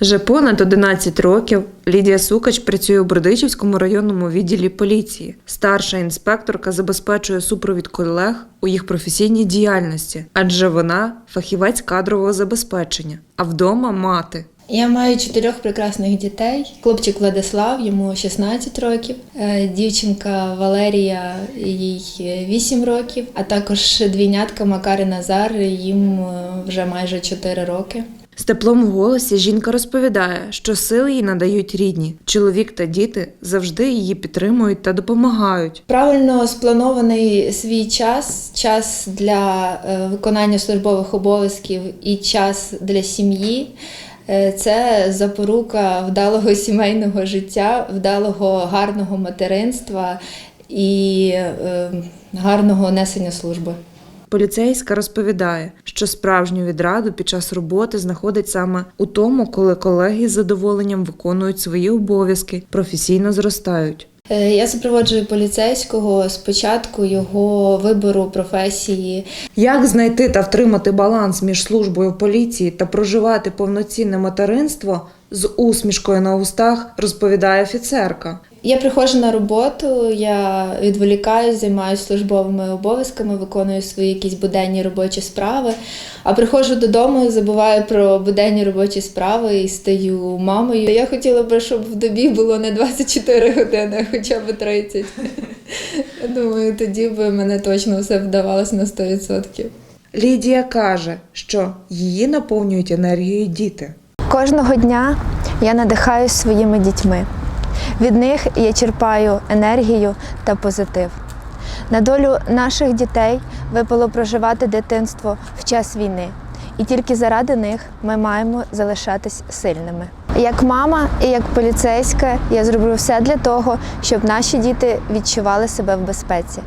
Вже понад 11 років Лідія Сукач працює у Бердичівському районному відділі поліції. Старша інспекторка забезпечує супровід колег у їх професійній діяльності, адже вона фахівець кадрового забезпечення, а вдома мати. Я маю чотирьох прекрасних дітей. Хлопчик Владислав, йому 16 років, е, дівчинка Валерія, їй 8 років, а також двійнятка Макар і Назар, їм е, вже майже 4 роки. З теплом в голосі жінка розповідає, що сили їй надають рідні. Чоловік та діти завжди її підтримують та допомагають. Правильно спланований свій час, час для е, виконання службових обов'язків і час для сім'ї. е, Це запорука вдалого сімейного життя, вдалого гарного материнства і е, гарного несення служби. Поліцейська розповідає, що справжню відраду під час роботи знаходить саме у тому, коли колеги з задоволенням виконують свої обов'язки, професійно зростають. Е, Я супроводжую поліцейського спочатку його вибору професії, Як знайти та втримати баланс між службою поліції та проживати повноцінне материнство з усмішкою на устах, розповідає офіцерка. Я приходжу на роботу, я відволікаюсь, займаюся службовими обов'язками, виконую свої якісь буденні робочі справи. А приходжу додому, забуваю про буденні робочі справи і стаю мамою. Я хотіла б, щоб в добі було не 24 години, а хоча б 30. Думаю, тоді б мене точно все вдавалося на 100%. Лідія каже, що її наповнюють енергією діти. Кожного дня я надихаюсь своїми дітьми. Від них я черпаю енергію та позитив. На долю наших дітей випало проживати дитинство в час війни, і тільки заради них ми маємо залишатись сильними. Як мама і як поліцейська я зроблю все для того, щоб наші діти відчували себе в безпеці.